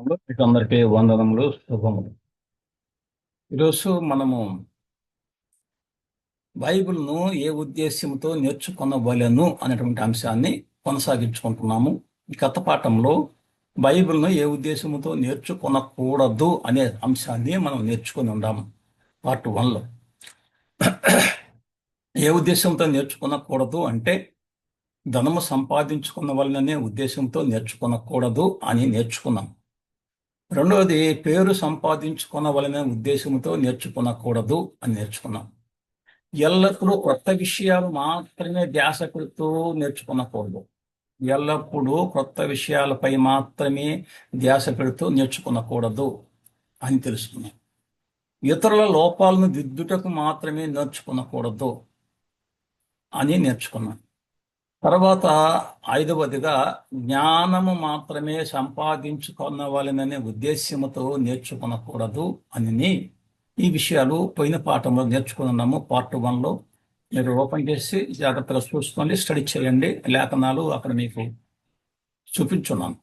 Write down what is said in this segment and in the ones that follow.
నామంలో మీకు అందరికీ వందనములు శుభములు. ఈరోజు మనము బైబిల్ను ఏ ఉద్దేశ్యంతో నేర్చుకొనవలెను అనేటువంటి అంశాన్ని కొనసాగించుకుంటున్నాము. ఈ గత పాఠంలో బైబిల్ను ఏ ఉద్దేశంతో నేర్చుకొనకూడదు అనే అంశాన్ని మనం నేర్చుకుని ఉన్నాము పార్ట్ వన్లో. ఏ ఉద్దేశంతో నేర్చుకునకూడదు అంటే ధనము సంపాదించుకున్న వలననే ఉద్దేశంతో నేర్చుకునకూడదు అని నేర్చుకున్నాం. రెండవది పేరు సంపాదించుకునవలనే ఉద్దేశంతో నేర్చుకునకూడదు అని నేర్చుకున్నాం. ఎల్లప్పుడూ కొత్త విషయాలు మాత్రమే ధ్యాస పెడుతూ నేర్చుకునకూడదు. ఎల్లప్పుడూ కొత్త విషయాలపై మాత్రమే ధ్యాస పెడుతూ నేర్చుకునకూడదు అని తెలుసుకున్నాం. ఇతరుల లోపాలను దిద్దుటకు మాత్రమే నేర్చుకునకూడదు అని నేర్చుకున్నాం. తర్వాత ఐదవదిగా జ్ఞానము మాత్రమే సంపాదించుకున్నవాలననే ఉద్దేశ్యముతో నేర్చుకునకూడదు అని ఈ విషయాలు పోయిన పాఠంలో నేర్చుకున్నాము. పార్ట్ వన్లో మీరు ఓపెన్ చేసి జాగ్రత్తగా చూసుకోండి స్టడీ చేయండి. లేఖనాలు అక్కడ మీకు చూపించున్నాను.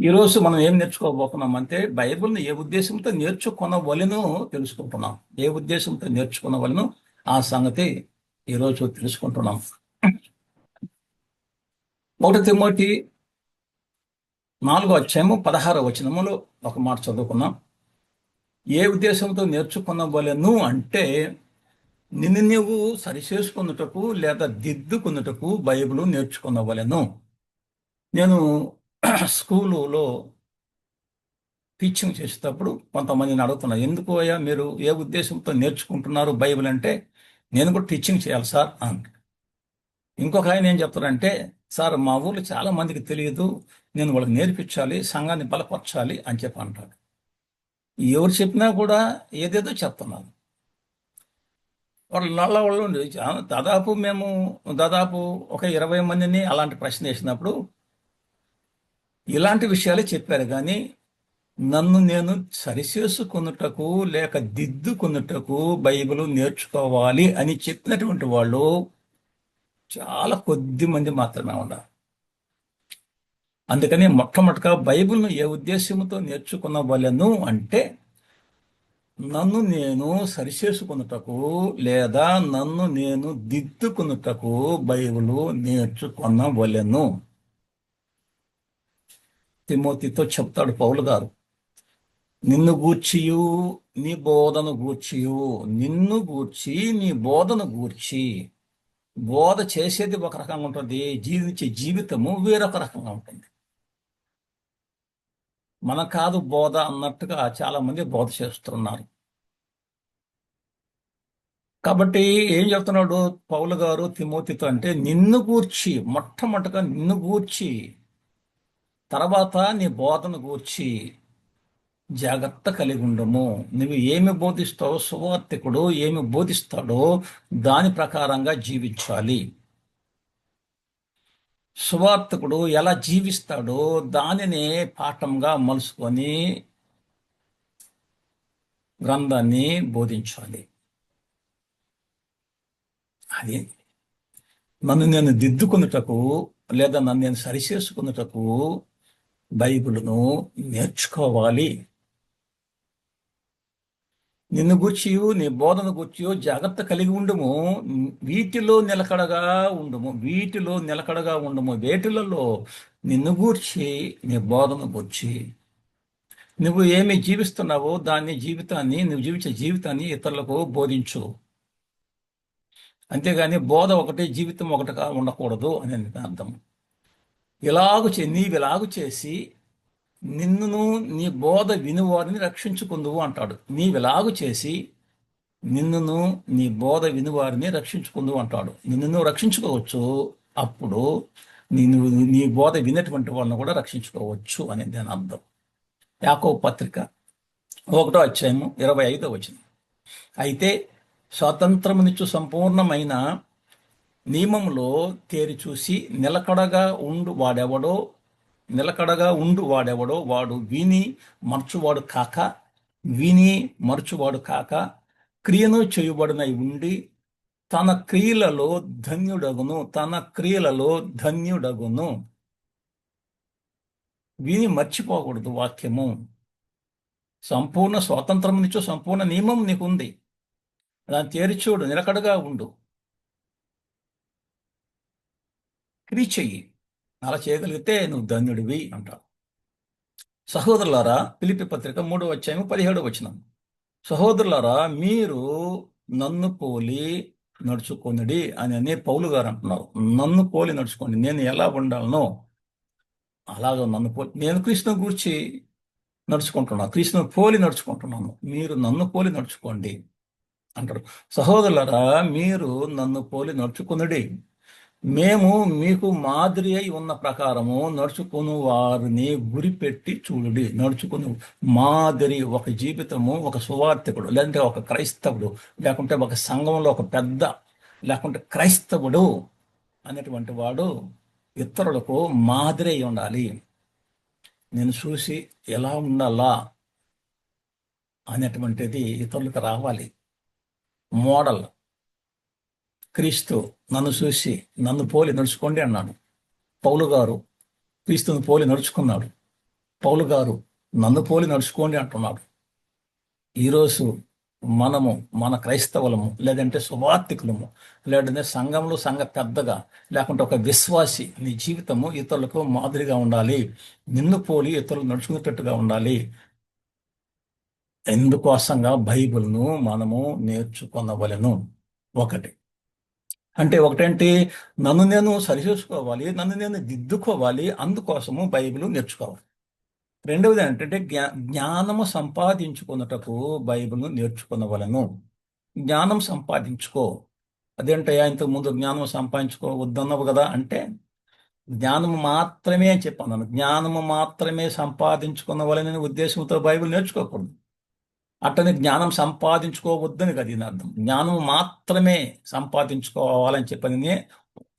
ఈరోజు మనం ఏం నేర్చుకోబోతున్నాం అంటే బైబిల్ని ఏ ఉద్దేశంతో నేర్చుకునవలను తెలుసుకుంటున్నాం. ఏ ఉద్దేశంతో నేర్చుకునవలను ఆ సంగతి ఈరోజు తెలుసుకుంటున్నాం. ఒకటి తిమ్మోటి నాలుగో అధ్యాయము పదహారో వచనములో ఒక మాట చదువుకున్నాం ఏ ఉద్దేశంతో నేర్చుకున్నవలెను అంటే నిన్ను నువ్వు సరిచేసుకున్నటకు లేదా దిద్దుకున్నటకు బైబిల్ నేర్చుకున్నవలెను నేను స్కూలులో టీచింగ్ చేసేటప్పుడు కొంతమందిని అడుగుతున్నా ఎందుకు అయ్యా మీరు ఏ ఉద్దేశంతో నేర్చుకుంటున్నారు బైబిల్ అంటే? నేను కూడా టీచింగ్ చేయాలి సార్ అని ఇంకొక ఆయన ఏం చెప్తారంటే సార్ మా ఊర్లో చాలా మందికి తెలియదు. నేను వాళ్ళకి నేర్పించాలి సంఘాన్ని బలపరచాలి అని చెప్పి అంటాడు ఎవరు చెప్పినా కూడా ఏదేదో చెప్తున్నారు. వాళ్ళు నల్ల వాళ్ళు దాదాపు మేము దాదాపు ఒక ఇరవై మందిని అలాంటి ప్రశ్న వేసినప్పుడు ఇలాంటి విషయాలే చెప్పారు. కానీ నన్ను నేను సరిచేసుకున్నటకు లేక దిద్దుకున్నటకు బైబిల్ నేర్చుకోవాలి అని చెప్పినటువంటి వాళ్ళు చాలా కొద్ది మంది మాత్రమే ఉన్నారు. అందుకని మొట్టమొదటిగా బైబిల్ను ఏ ఉద్దేశంతో నేర్చుకున్నవలను అంటే నన్ను నేను సరిచేసుకున్నటకు లేదా నన్ను నేను దిద్దుకున్నటకు బైబిల్ నేర్చుకున్నవలెను తిమోతితో చెప్తాడు పౌలు గారు నిన్ను గూర్చియు నీ బోధను గూర్చియు నిన్ను గూర్చి నీ బోధను గూర్చి బోధ చేసేది ఒక రకంగా ఉంటుంది జీవించే జీవితము వేరొక రకంగా ఉంటుంది. మన కాదు బోధ అన్నట్టుగా చాలా మంది బోధ చేస్తున్నారు. కాబట్టి ఏం చెప్తున్నాడు పౌలు గారు తిమోతితో అంటే నిన్ను గూర్చి మొట్టమొదటిగా నిన్ను గూర్చి తర్వాత నీ బోధను గూర్చి జాగ్రత్త కలిగి ఉండము నువ్వు ఏమి బోధిస్తావో సువార్థికుడు ఏమి బోధిస్తాడో దాని ప్రకారంగా జీవించాలి. సువార్థకుడు ఎలా జీవిస్తాడో దానిని పాఠంగా మలుసుకొని గ్రంథాన్ని బోధించాలి. అది నన్ను నేను దిద్దుకున్నటకు లేదా నన్ను నేను సరిచేసుకున్నటకు బైబిల్ను నేర్చుకోవాలి. నిన్ను గూర్చియు నీ బోధన గూర్చియో జాగ్రత్త కలిగి ఉండము. వీటిలో నిలకడగా ఉండము. వీటిలో నిలకడగా ఉండము. వేటిలలో నిన్ను గూర్చి నీ బోధన గూర్చి. నువ్వు ఏమి జీవిస్తున్నావో దాన్ని జీవితాన్ని నువ్వు జీవించే జీవితాన్ని ఇతరులకు బోధించు. అంతేగాని బోధ ఒకటి జీవితం ఒకటిగా ఉండకూడదు అని అర్థం. ఇలాగు నీవు ఇలాగు చేసి నిన్నును నీ బోధ వినువారిని రక్షించుకుందువు అంటాడు. నీవిలాగు చేసి నిన్నును నీ బోధ వినువారిని రక్షించుకుందువు అంటాడు. నిన్ను రక్షించుకోవచ్చు అప్పుడు నేను నీ బోధ వినటువంటి వాళ్ళని కూడా రక్షించుకోవచ్చు అని దాని అర్థం. యాకో పత్రిక ఒకటో అధ్యాయము ఇరవై ఐదో వచ్చింది అయితే స్వాతంత్రమునిచ్చు సంపూర్ణమైన నియమంలో తేరి చూసి నిలకడగా ఉండు వాడెవడో నిలకడగా ఉండు వాడెవడో వాడు విని మర్చువాడు కాక విని మర్చువాడు కాక క్రియను చేయబడినై ఉండి తన క్రియలలో ధన్యుడగును తన క్రియలలో ధన్యుడగును. విని మర్చిపోకూడదు వాక్యము. సంపూర్ణ స్వాతంత్రం నుంచో సంపూర్ణ నియమం నీకు ఉంది దాన్ని తేరిచూడు నిలకడగా ఉండు. క్రియ చెయ్యి. అలా చేయగలిగితే నువ్వు ధన్యుడివి అంటారు సహోదరులారా పిలిపి పత్రిక మూడో వచ్చాము పదిహేడు వచ్చినాం సహోదరులారా మీరు నన్ను పోలి నడుచుకొనిడి అని అనే పౌలు గారు అంటున్నారు. నన్ను పోలి నడుచుకోండి నేను ఎలా ఉండాలనో అలాగ నన్ను పోలి నేను కృష్ణ గురించి నడుచుకుంటున్నాను కృష్ణ పోలి నడుచుకుంటున్నాను మీరు నన్ను పోలి నడుచుకోండి అంటారు. సహోదరులరా మీరు నన్ను పోలి నడుచుకున్నడి మేము మీకు మాదిరి అయి ఉన్న ప్రకారము నడుచుకుని వారిని గురిపెట్టి చూడుడి. నడుచుకుని మాదిరి ఒక జీవితము ఒక సువార్థకుడు లేదంటే ఒక క్రైస్తవుడు లేకుంటే ఒక సంఘంలో ఒక పెద్ద లేకుంటే క్రైస్తవుడు అనేటువంటి వాడు ఇతరులకు మాదిరి అయి ఉండాలి. నేను చూసి ఎలా ఉండాలా అనేటువంటిది ఇతరులకు రావాలి. మోడల్. క్రీస్తు నన్ను చూసి నన్ను పోలి నడుచుకోండి అన్నాడు. పౌలు గారు క్రీస్తుని పోలి నడుచుకున్నాడు. పౌలు గారు నన్ను పోలి నడుచుకోండి అంటున్నాడు. ఈరోజు మనము మన క్రైస్తవులము లేదంటే సువార్థికులము లేదంటే సంఘంలో సంఘ పెద్దగా లేకుంటే ఒక విశ్వాసి నీ జీవితము ఇతరులకు మాదిరిగా ఉండాలి. నిన్ను పోలి ఇతరులు నడుచుకునేటట్టుగా ఉండాలి. ఎందుకోసంగా బైబిల్ను మనము నేర్చుకొనవలను? ఒకటి. అంటే ఒకటేంటి నన్ను నేను సరిచేసుకోవాలి నన్ను నేను దిద్దుకోవాలి అందుకోసము బైబిల్ నేర్చుకోవాలి. రెండవది ఏంటంటే జ్ఞా జ్ఞానము సంపాదించుకున్నటకు బైబిల్ను నేర్చుకునవలను. జ్ఞానం సంపాదించుకో. అదేంటయ్యా ఇంతకు ముందు జ్ఞానం సంపాదించుకో వద్దన్నావు కదా అంటే జ్ఞానము మాత్రమే అని చెప్పాను జ్ఞానము మాత్రమే సంపాదించుకున్నవలనే ఉద్దేశంతో బైబిల్ నేర్చుకోకూడదు. అట్టని జ్ఞానం సంపాదించుకోవద్దని కదా దీని అర్థం. జ్ఞానం మాత్రమే సంపాదించుకోవాలని చెప్పని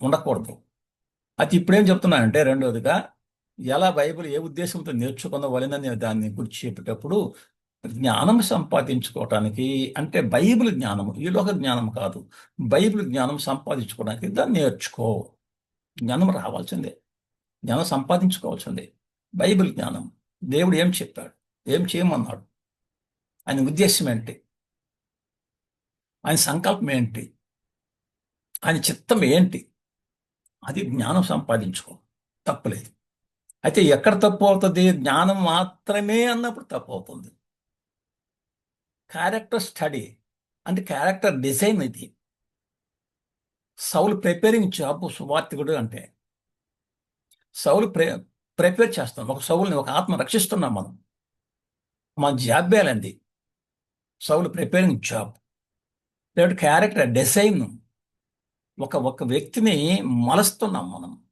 ఉండకూడదు. అది ఇప్పుడేం చెప్తున్నానంటే రెండవదిగా ఎలా బైబిల్ ఏ ఉద్దేశంతో నేర్చుకునవలనని దాన్ని గురించి చెప్పేటప్పుడు జ్ఞానం సంపాదించుకోవటానికి అంటే బైబిల్ జ్ఞానము ఈ లోక జ్ఞానం కాదు. బైబిల్ జ్ఞానం సంపాదించుకోవడానికి దాన్ని నేర్చుకో. జ్ఞానం రావాల్సిందే. జ్ఞానం సంపాదించుకోవాల్సిందే. బైబిల్ జ్ఞానం. దేవుడు ఏం చెప్పాడు? ఏం చేయమన్నాడు? ఆయన ఉద్దేశం ఏంటి? ఆయన సంకల్పం ఏంటి? ఆయన చిత్తం ఏంటి? అది జ్ఞానం సంపాదించుకో. తప్పలేదు. అయితే ఎక్కడ తప్పు అవుతుంది జ్ఞానం మాత్రమే అన్నప్పుడు తప్పు అవుతుంది క్యారెక్టర్ స్టడీ అంటే క్యారెక్టర్ డిజైన్ ఇది. సౌలు ప్రిపేరింగ్ జాబ్ సువార్తికుడు అంటే సౌలు ప్రే ప్రిపేర్ చేస్తాం ఒక సౌల్ని ఒక ఆత్మ రక్షిస్తున్నాం మనం. మన జాబ్యాలండి సౌలు ప్రిపేరింగ్ జాబ్ లేకపోతే క్యారెక్టర్ డిజైన్ ఒక ఒక వ్యక్తిని మలస్తున్నాం మనం.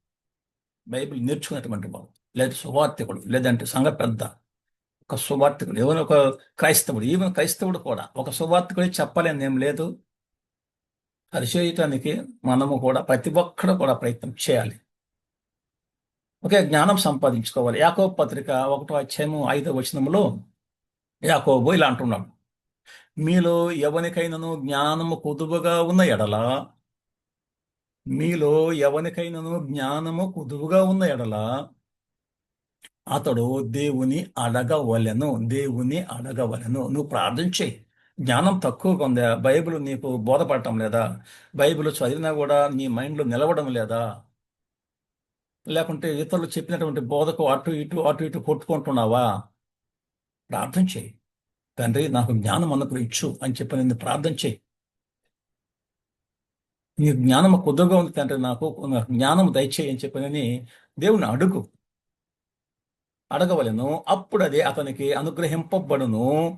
బైబిల్ నేర్చుకున్నటువంటి వాడు. లేదా సువార్థికుడు లేదంటే సంఘ పెద్ద. ఒక సువార్థికుడు ఎవరు ఒక క్రైస్తవుడు ఈవెన్ క్రైస్తవుడు కూడా. ఒక సువార్థికుడే చెప్పలేని ఏం లేదు. పరిచయటానికి మనము కూడా ప్రతి ఒక్కడు కూడా ప్రయత్నం చేయాలి. ఒకే జ్ఞానం సంపాదించుకోవాలి. యాకోబ పత్రిక ఒకటో అధ్యాయము ఐదో వచనంలో యాకోబు ఇలా అంటున్నాడు. మీలో ఎవనికైనను జ్ఞానము కుదువుగా ఉన్న ఎడల? మీలో ఎవనికైనను జ్ఞానము కుదువుగా ఉన్న ఎడల? అతడు దేవుని అడగవలెను దేవుని అడగవలెను. నువ్వు ప్రార్థన చేయి జ్ఞానం తక్కువగా ఉందా? బైబిల్ నీకు బోధపడటం లేదా? బైబిల్ చదివినా కూడా నీ మైండ్లో నిలవడం లేదా? లేకుంటే ఇతరులు చెప్పినటువంటి బోధకు అటు ఇటు అటు ఇటు కొట్టుకుంటున్నావా? ప్రార్థన చేయి తండ్రి నాకు జ్ఞానం అనుగ్రహించు అని చెప్పి నేను ప్రార్థన చేయి. నీ జ్ఞానం కుదురుగా ఉంది తండ్రి నాకు నాకు జ్ఞానం దయచేయి అని చెప్పినని దేవుని అడుగు. అడగవలను అప్పుడు అది అతనికి అనుగ్రహింపబడును.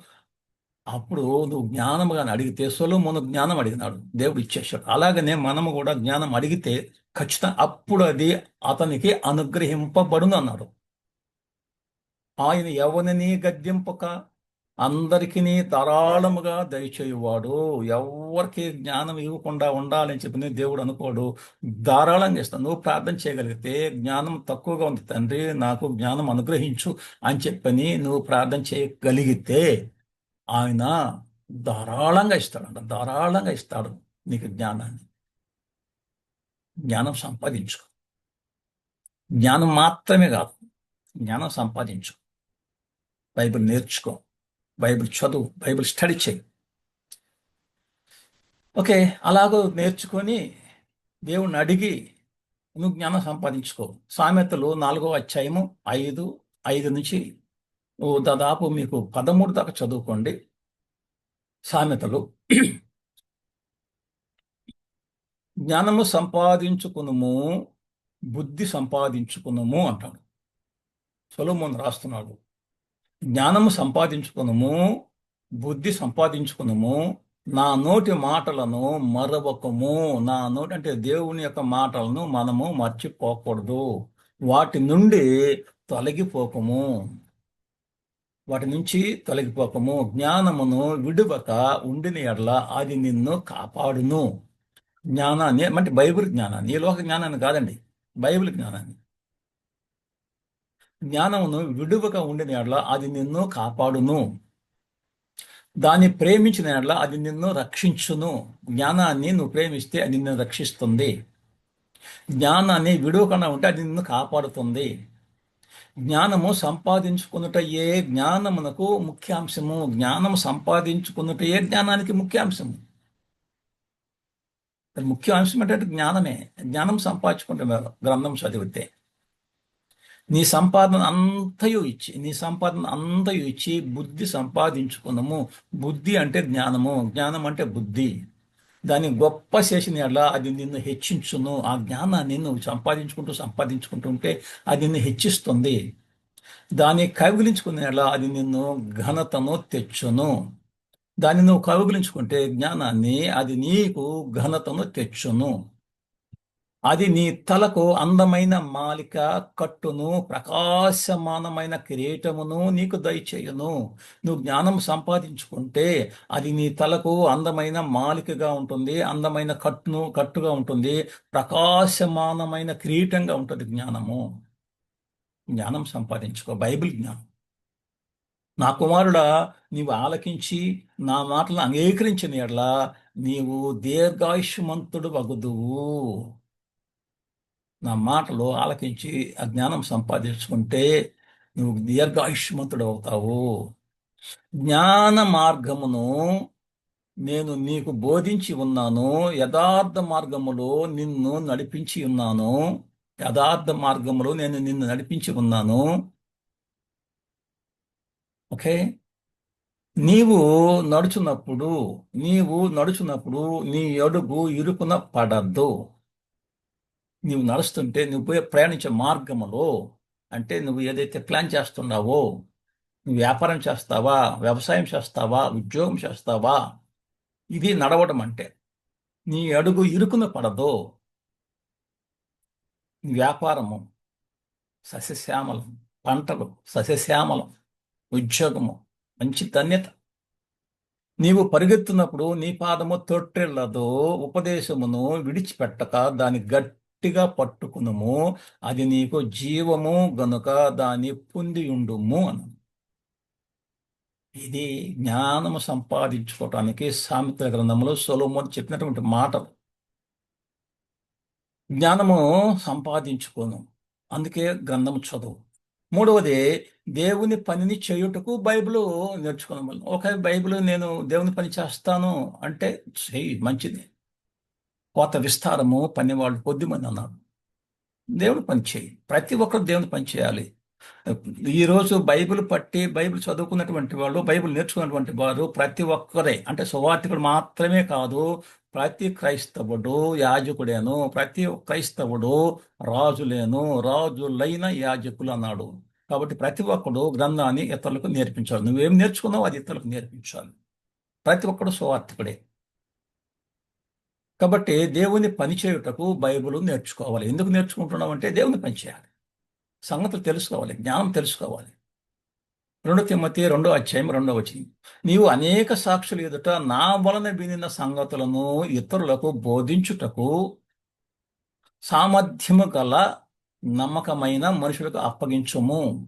అప్పుడు నువ్వు జ్ఞానముగాని అడిగితే సొలొమోను జ్ఞానం అడిగినాడు దేవుడు ఇచ్చేశాడు. అలాగనే మనము కూడా జ్ఞానం అడిగితే ఖచ్చితంగా అప్పుడు అది అతనికి అనుగ్రహింపబడును అన్నాడు. ఆయన ఎవరిని గద్దింపక అందరికీ ధారాళముగా దయచేయువాడు. ఎవరికి జ్ఞానం ఇవ్వకుండా ఉండాలని చెప్పి నేను దేవుడు అనుకోడు. ధారాళంగా ఇస్తాను నువ్వు ప్రార్థన చేయగలిగితే జ్ఞానం తక్కువగా ఉంది తండ్రి. నాకు జ్ఞానం అనుగ్రహించు అని చెప్పని నువ్వు ప్రార్థన చేయగలిగితే ఆయన ధారాళంగా ఇస్తాడంట. ధారాళంగా ఇస్తాడు నీకు జ్ఞానాన్ని. జ్ఞానం సంపాదించు. జ్ఞానం మాత్రమే కాదు జ్ఞానం సంపాదించు. బైబిల్ నేర్చుకో. బైబిల్ చదువు బైబిల్ స్టడీ చేయి. ఓకే అలాగో నేర్చుకొని దేవుణ్ణి అడిగి నువ్వు జ్ఞానం సంపాదించుకో. సామెతలు నాలుగో అధ్యాయము ఐదు ఐదు నుంచి నువ్వు దాదాపు మీకు పదమూడు దాకా చదువుకోండి సామెతలు. జ్ఞానము సంపాదించుకునుము బుద్ధి సంపాదించుకునుము అంటాడు. సొలోమోన్ రాస్తున్నాడు. జ్ఞానము సంపాదించుకునము బుద్ధి సంపాదించుకునము నా నోటి మాటలను మరవకము. నా నోటి అంటే దేవుని యొక్క మాటలను మనము మర్చిపోకూడదు. వాటి నుండి తొలగిపోకము. వాటి నుంచి తొలగిపోకము. జ్ఞానమును విడువక ఉండిన ఎడల అది నిన్ను కాపాడును. జ్ఞానాన్ని అంటే బైబిల్ జ్ఞానాన్ని ఈ లోక జ్ఞానాన్ని కాదండి బైబిల్ జ్ఞానాన్ని. జ్ఞానమును విడువగా ఉండిన ఎడల అది నిన్ను కాపాడును. దాన్ని ప్రేమించిన ఎడల అది నిన్ను రక్షించును. జ్ఞానాన్ని నువ్వు ప్రేమిస్తే అది నిన్ను రక్షిస్తుంది. జ్ఞానాన్ని విడువకుండా ఉంటే అది నిన్ను కాపాడుతుంది. జ్ఞానము సంపాదించుకున్నటయే జ్ఞానమునకు ముఖ్యాంశము. జ్ఞానము సంపాదించుకున్నటయే జ్ఞానానికి ముఖ్యాంశము. ముఖ్య అంశం ఏంటంటే జ్ఞానమే. జ్ఞానం సంపాదించుకుంటున్నారు గ్రంథం చదివితే. నీ సంపాదన అంతయు ఇచ్చి నీ సంపాదన అంతయు ఇచ్చి బుద్ధి సంపాదించుకున్నాము. బుద్ధి అంటే జ్ఞానము. జ్ఞానం అంటే బుద్ధి. దాన్ని గొప్ప చేసిన ఎలా అది నిన్ను హెచ్చించును. ఆ జ్ఞానాన్ని నువ్వు సంపాదించుకుంటూ సంపాదించుకుంటూ ఉంటే అది నిన్ను హెచ్చిస్తుంది. దాన్ని కవిగిలించుకునే ఎలా అది నిన్ను ఘనతను తెచ్చును. దాన్ని నువ్వు కవిగిలించుకుంటే జ్ఞానాన్ని అది నీకు ఘనతను తెచ్చును. అది నీ తలకు అందమైన మాలిక కట్టును ప్రకాశమానమైన కిరీటమును నీకు దయచేయును. నువ్వు జ్ఞానం సంపాదించుకుంటే అది నీ తలకు అందమైన మాలికగా ఉంటుంది అందమైన కట్టును కట్టుగా ఉంటుంది ప్రకాశమానమైన కిరీటంగా ఉంటుంది జ్ఞానము. జ్ఞానం సంపాదించుకో బైబిల్ జ్ఞానం. నా కుమారుడా నీవు ఆలకించి నా మాటలను అంగీకరించిన ఎడలా నీవు దీర్ఘాయుష్మంతుడు వగుదువు. నా మాటలు ఆలకించి ఆ జ్ఞానం సంపాదించుకుంటే నువ్వు దీర్ఘాయుష్మంతుడు అవుతావు జ్ఞాన మార్గమును నేను నీకు బోధించి ఉన్నాను. యథార్థ మార్గములో నిన్ను నడిపించి ఉన్నాను. యథార్థ మార్గములో నేను నిన్ను నడిపించి ఉన్నాను. ఓకే? నీవు నడుచున్నప్పుడు నీవు నడుచున్నప్పుడు నీ అడుగు ఇరుకున పడద్దు. నీవు నడుస్తుంటే నువ్వు పోయే ప్రయాణించే మార్గములో అంటే నువ్వు ఏదైతే ప్లాన్ చేస్తున్నావో నువ్వు వ్యాపారం చేస్తావా వ్యవసాయం చేస్తావా ఉద్యోగం చేస్తావా ఇది నడవడం అంటే నీ అడుగు ఇరుకున పడదు వ్యాపారము సస్యశ్యామలం పంటలు సస్యశ్యామలం ఉద్యోగము మంచి ధన్యత. నీవు పరిగెత్తున్నప్పుడు నీ పాదము తొట్టెళ్ళదు ఉపదేశమును విడిచిపెట్టక దాని గట్టిగా పట్టుకునుము అది నీకు జీవము గనుక దాన్ని పొందియుండుము అను ఇది జ్ఞానము సంపాదించుకోవటానికి సామిత్ర గ్రంథంలో సొలోమోన్ చెప్పినటువంటి మాటలు. జ్ఞానము సంపాదించుకోను అందుకే గ్రంథము చదువు. మూడవది దేవుని పనిని చేయుటకు బైబిల్ నేర్చుకున్నాం ఒక బైబిల్ నేను దేవుని పని చేస్తాను అంటే చెయ్యి మంచిది. కోత విస్తారము పనివాళ్ళు కొద్దిమంది అన్నారు దేవుడు పనిచేయి ప్రతి ఒక్కరు దేవుని పని చేయాలి. ఈరోజు బైబిల్ పట్టి బైబిల్ చదువుకున్నటువంటి వాళ్ళు బైబిల్ నేర్చుకున్నటువంటి వారు ప్రతి ఒక్కరే అంటే సువార్థికుడు మాత్రమే కాదు ప్రతి క్రైస్తవుడు యాజకుడేను ప్రతి క్రైస్తవుడు రాజులేను రాజులైన యాజకులు అన్నాడు. కాబట్టి ప్రతి ఒక్కడు గ్రంథాన్ని ఇతరులకు నేర్పించాలి. నువ్వేం నేర్చుకున్నావు అది ఇతరులకు నేర్పించాలి. ప్రతి ఒక్కడు సువార్థికుడే. కాబట్టి దేవుని పని చేయుటకు బైబుల్ నేర్చుకోవాలి. ఎందుకు నేర్చుకుంటున్నాం అంటే దేవుని పని చేయాలి. సంగతులు తెలుసుకోవాలి జ్ఞానం తెలుసుకోవాలి. రెండో తిమ్మతి రెండో అధ్యాయం రెండో వచ్చింది నీవు అనేక సాక్షులు ఎదుట నా వలన వినిన సంగతులను ఇతరులకు బోధించుటకు సామర్థ్యము గల నమ్మకమైన మనుషులకు అప్పగించుము.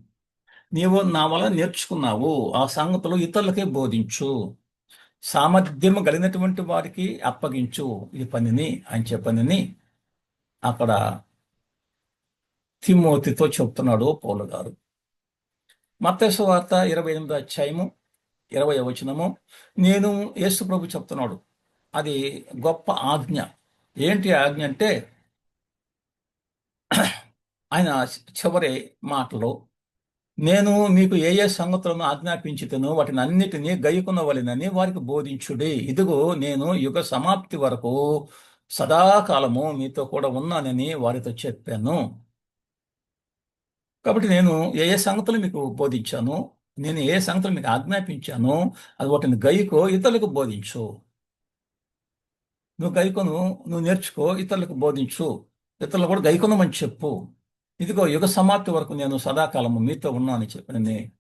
నీవు నా వలన నేర్చుకున్నావు. ఆ సంగతులు ఇతరులకే బోధించు. సామర్థ్యము కలిగినటువంటి వారికి అప్పగించు. ఈ పనిని అంచే పనిని అక్కడ తిమోతితో చెప్తున్నాడు పౌలు గారు. మత్స్సు వార్త ఇరవై ఎనిమిదో అధ్యాయము ఇరవై వచనము. నేను యేసు ప్రభు చెప్తున్నాడు. అది గొప్ప ఆజ్ఞ. ఏంటి ఆజ్ఞ అంటే ఆయన చివరి మాటలో నేను మీకు ఏ ఏ సంగతులను ఆజ్ఞాపించితను వాటిని అన్నిటినీ గైకొనవలెనని వారికి బోధించుడి. ఇదిగో నేను యుగ సమాప్తి వరకు సదాకాలము మీతో కూడా ఉన్నానని వారితో చెప్పాను. కాబట్టి నేను ఏ ఏ సంగతులు మీకు బోధించాను నేను ఏ సంగతులు మీకు ఆజ్ఞాపించాను అది వాటిని గైకో ఇతరులకు బోధించు. నువ్వు గైకొను నువ్వు నేర్చుకో ఇతరులకు బోధించు. ఇతరులు కూడా గైకొనమని చెప్పు. ఇదిగో యుగ సమాప్తి వరకు నేను సదాకాలము మీతో ఉన్నానని చెప్పినని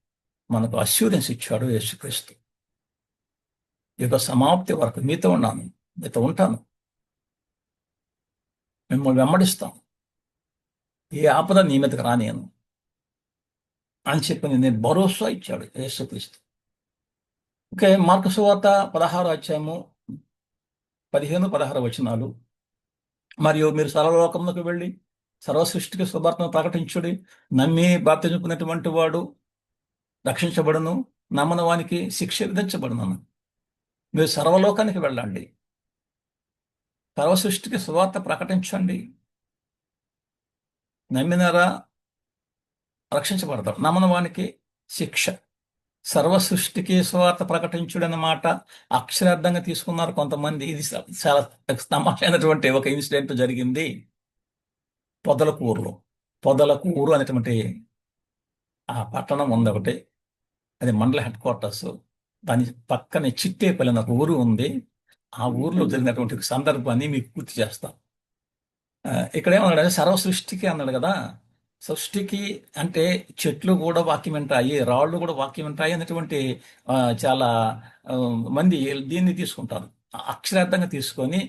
మనకు అష్యూరెన్స్ ఇచ్చాడు యేసుక్రీస్తు. యుగ సమాప్తి వరకు మీతో ఉన్నాను మీతో ఉంటాను. మిమ్మల్ని వెంబడిస్తాం ఏ ఆపద నీ మీదకి రానేను అని చెప్పి నేను భరోసా ఇచ్చాడు యేసుక్రీస్తు. ఓకే మార్కు సువార్త పదహారు అధ్యాయము పదిహేను పదహారు వచనాలు. మరియు మీరు సర్వలోకంలోకి వెళ్ళి సర్వ సృష్టికి శుభార్తను ప్రకటించుడి నమ్మి బాప్తించుకున్నటువంటి వాడు రక్షించబడును నమ్మని వానికి శిక్ష విధించబడును మీరు సర్వలోకానికి వెళ్ళండి. సర్వ సృష్టికి సువార్త ప్రకటించండి. నమ్మినారా రక్షించబడతాడు నమ్మని వానికి శిక్ష. సర్వ సృష్టికి స్వార్థ ప్రకటించుడన్న అక్షరార్థంగా తీసుకున్నారు కొంతమంది. ఇది చాలా తమాషైనటువంటి ఒక ఇన్సిడెంట్ జరిగింది. పొదలకూరులో పొదలకూరు అనేటువంటి ఆ పట్టణం ఉంది ఒకటి. అది మండల హెడ్ క్వార్టర్స్. దాని పక్కనే చిట్టేపల్లి అనే ఒక ఊరు ఉంది. ఆ ఊర్లో జరిగినటువంటి సందర్భాన్ని మీకు పూర్తి చేస్తాం. ఇక్కడ ఏమన్నాడు సర్వ సృష్టికి అన్నాడు కదా. సృష్టికి అంటే చెట్లు కూడా వాక్యం వింటాయి రాళ్ళు కూడా వాక్యం వింటాయి అనేటువంటి చాలా మంది దీన్ని తీసుకుంటారు. అక్షరార్థంగా తీసుకొని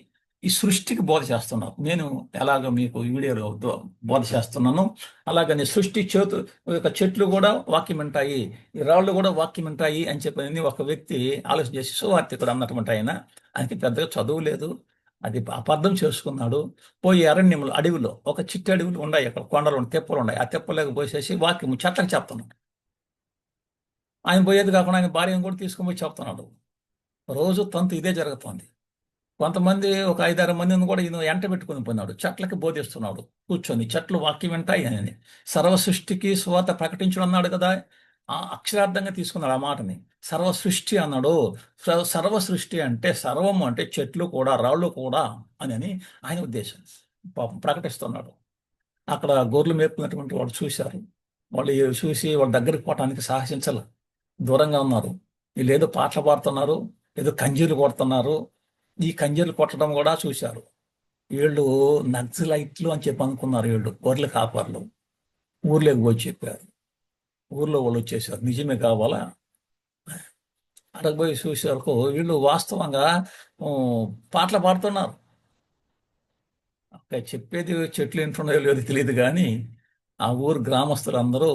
ఈ సృష్టికి బోధ చేస్తున్నారు నేను ఎలాగ మీకు వీడియోలో బోధ చేస్తున్నాను. అలాగని సృష్టి చేతు యొక్క చెట్లు కూడా వాక్యం వింటాయి. ఈ రాళ్ళు కూడా వాక్యం వింటాయి అని చెప్పి ఒక వ్యక్తి ఆలోచన చేసి సువార్తికుడు అన్నటువంటి ఆయన ఆయనకి పెద్దగా చదువు లేదు. అది అపార్థం చేసుకున్నాడు. పోయి అరణ్యములు అడవిలో ఒక చిట్టి అడవులు ఉన్నాయి. అక్కడ కొండలు తెప్పలు ఉన్నాయి. ఆ తెప్పలేక పోసేసి వాక్యం చెట్లకు చెప్తున్నాడు ఆయన పోయేది కాకుండా ఆయన భార్యను కూడా తీసుకుని పోయి చెప్తున్నాడు. రోజు తంతు ఇదే జరుగుతుంది. కొంతమంది ఒక ఐదారు మందిని కూడా ఈయన ఎంట పెట్టుకుని పోయినాడు. చెట్లకి బోధిస్తున్నాడు. కూర్చొని చెట్లు వాక్యం వింటాయి అని. సర్వ సృష్టికి స్వాత ప్రకటించడం అన్నాడు కదా. ఆ అక్షరార్థంగా తీసుకున్నాడు ఆ మాటని. సర్వ సృష్టి అన్నాడు. సర్వ సృష్టి అంటే సర్వము అంటే చెట్లు కూడా రాళ్ళు కూడా అని అని ఆయన ఉద్దేశం. ప్రకటిస్తున్నాడు. అక్కడ గోర్లు మేపుకున్నటువంటి వాళ్ళు చూశారు. వాళ్ళు చూసి వాళ్ళ దగ్గరికి పోవటానికి సాహసించాల. దూరంగా ఉన్నారు. వీళ్ళు ఏదో పాటలు పాడుతున్నారు. ఏదో కంజీలు కొడుతున్నారు. ఈ కంజీలు కొట్టడం కూడా చూశారు. వీళ్ళు నక్సలైట్లు అని చెప్పి అనుకున్నారు వీళ్ళు. గొర్రెలు కాపర్లు ఊర్లోకి పోయి చెప్పారు. ఊర్లో వాళ్ళు వచ్చేసారు. నిజమే కావాలా? అడగబోయి చూసేవరకు వీళ్ళు వాస్తవంగా పాటలు పాడుతున్నారు. చెప్పేది చెట్లు వింటున్నాయో లేదో తెలియదు కానీ ఆ ఊరు గ్రామస్తులందరూ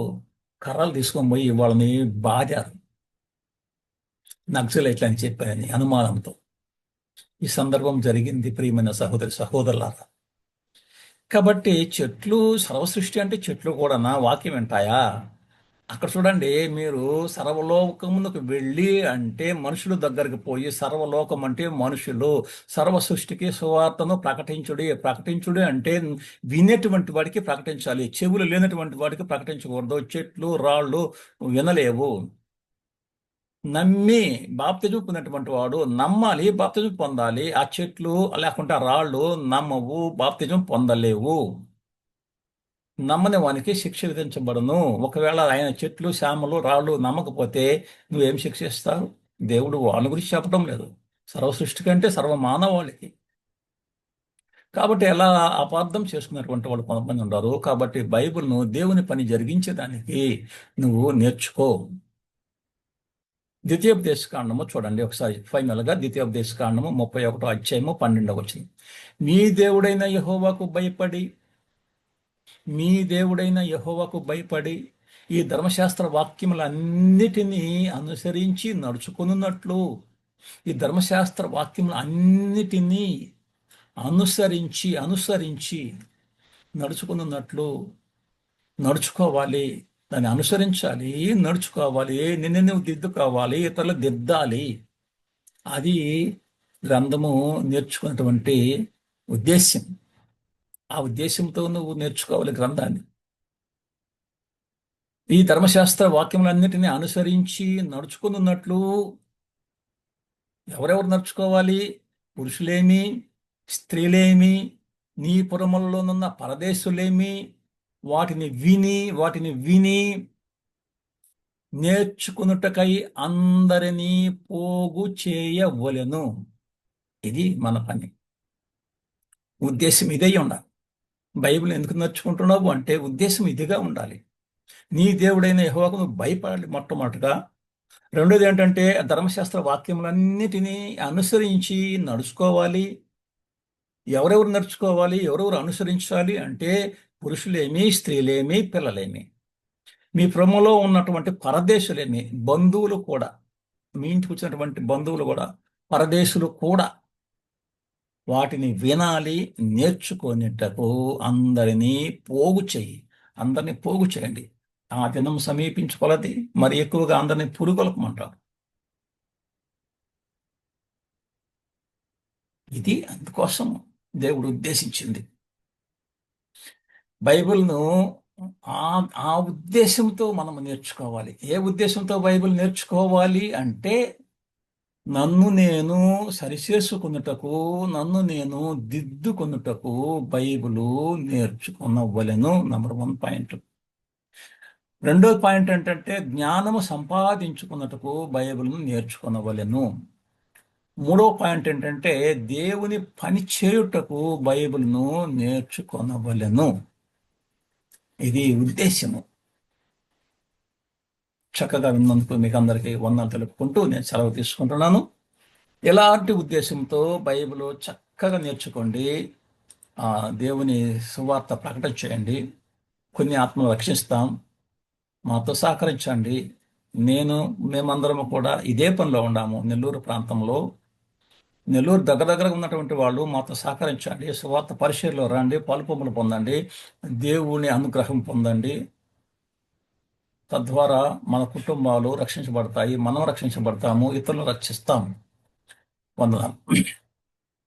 కర్రలు తీసుకొని పోయి వాళ్ళని బాధారు నక్సలైట్లు అని చెప్పారని అనుమానంతో. ఈ సందర్భం జరిగింది ప్రియమైన సహోదరి సహోదరులారా. కాబట్టి చెట్లు సర్వసృష్టి అంటే చెట్లు కూడా నా వాక్యం వింటాయా? అక్కడ చూడండి మీరు సర్వలోకమునకు వెళ్ళి అంటే మనుషుల దగ్గరికి పోయి సర్వలోకం అంటే మనుషులు. సర్వ సృష్టికి సువార్తను ప్రకటించుడి ప్రకటించుడి అంటే వినేటువంటి వాడికి ప్రకటించాలి. చెవులు లేనటువంటి వాడికి ప్రకటించకూడదు. చెట్లు రాళ్ళు వినలేవు. నమ్మి బాప్తిజం పొందినటువంటి వాడు నమ్మాలి బాప్తిజం పొందాలి. ఆ చెట్లు లేకుంటే రాళ్ళు నమ్మవు బాప్తిజం పొందలేవు. నమ్మని వానికి శిక్ష విధించబడను. ఒకవేళ ఆయన చెట్లు శ్యామలు రాళ్ళు నమ్మకపోతే నువ్వేం శిక్షిస్తావు దేవుడు వాళ్ళ గురించి చెప్పడం లేదు. సర్వ సృష్టి కంటే సర్వ మానవాళికి కాబట్టి ఎలా అపార్థం చేసుకున్నటువంటి వాళ్ళు కొంతమంది ఉన్నారు. కాబట్టి బైబిల్ను దేవుని పని జరిగించేదానికి నువ్వు నేర్చుకో. ద్వితీయోపదేశ కాండము చూడండి ఒకసారి ఫైనల్గా ద్వితీయోపదేశ కాండము ముప్పై ఒకటో అధ్యాయము పన్నెండవ వచ్చింది మీ దేవుడైన యహోవాకు భయపడి మీ దేవుడైన యహోవాకు భయపడి ఈ ధర్మశాస్త్ర వాక్యములన్నిటినీ అనుసరించి నడుచుకున్నట్లు ఈ ధర్మశాస్త్ర వాక్యములు అన్నిటినీ అనుసరించి అనుసరించి నడుచుకున్నట్లు నడుచుకోవాలి. దాన్ని అనుసరించాలి నడుచుకోవాలి నిన్ను నువ్వు దిద్దుకోవాలి ఇతరులు దిద్దాలి. అది గ్రంథము నేర్చుకున్నటువంటి ఉద్దేశ్యం. ఆ ఉద్దేశంతో నువ్వు నేర్చుకోవాలి గ్రంథాన్ని. ఈ ధర్మశాస్త్ర వాక్యములన్నిటినీ అనుసరించి నడుచుకున్నట్లు ఎవరెవరు నడుచుకోవాలి? పురుషులేమి స్త్రీలేమి నీ పురములలోనున్న పరదేశులేమి వాటిని విని వాటిని విని నేర్చుకున్నటకై అందరినీ పోగు చేయవలెను. ఇది మన పని. ఉద్దేశం ఇదే ఉండాలి. బైబిల్ ఎందుకు నేర్చుకుంటున్నావు అంటే ఉద్దేశం ఇదిగా ఉండాలి. నీ దేవుడైన యహోవాకు నువ్వు భయపడాలి మొట్టమొదటిగా. రెండోది ఏంటంటే ధర్మశాస్త్ర వాక్యములన్నిటినీ అనుసరించి నడుచుకోవాలి. ఎవరెవరు నడుచుకోవాలి ఎవరెవరు అనుసరించాలి అంటే పురుషులేమి స్త్రీలేమి పిల్లలేమి. మీ ప్రమలో ఉన్నటువంటి పరదేశులేమి బంధువులు కూడా మీ ఇంటికి వచ్చినటువంటి బంధువులు కూడా పరదేశులు కూడా వాటిని వినాలి నేర్చుకునేటకు అందరినీ పోగు చెయ్యి. అందరినీ పోగు చేయండి. ఆ దినం సమీపించుకొలది మరి ఎక్కువగా అందరినీ పురుగొలపమంటారు ఇది అందుకోసం దేవుడు ఉద్దేశించింది. బైబిల్ను ఆ ఆ ఉద్దేశంతో మనం నేర్చుకోవాలి. ఏ ఉద్దేశంతో బైబిల్ నేర్చుకోవాలి అంటే నన్ను నేను సరిచేసుకున్నటకు నన్ను నేను దిద్దుకున్నటకు బైబిలు నేర్చుకున్నవ్వలేను నంబర్ వన్ పాయింట్. రెండో పాయింట్ ఏంటంటే జ్ఞానము సంపాదించుకున్నటకు బైబిల్ను నేర్చుకునవలెను. మూడో పాయింట్ ఏంటంటే దేవుని పని చేయుటకు బైబిల్ను నేర్చుకొనవలెను. ఇది ఉద్దేశము చక్కగా విన్నందుకు మీకు అందరికీ వందలు తెలుపుకుంటూ నేను సెలవు తీసుకుంటున్నాను. ఎలాంటి ఉద్దేశంతో బైబిల్ చక్కగా నేర్చుకోండి. దేవుని సువార్త ప్రకటన చేయండి. కొన్ని ఆత్మలు రక్షిస్తాం. మాతో సహకరించండి. నేను మేమందరము కూడా ఇదే పనిలో ఉన్నాము. నెల్లూరు ప్రాంతంలో. నెల్లూరు దగ్గర దగ్గర ఉన్నటువంటి వాళ్ళు మాతో సహకరించండి. సువార్త పరిశీలిలో రండి పలుపొమ్మలు పొందండి దేవుని అనుగ్రహం పొందండి. తద్వారా మన కుటుంబాలు రక్షించబడతాయి మనం రక్షించబడతాము ఇతరులు రక్షిస్తాం. వందనాలు.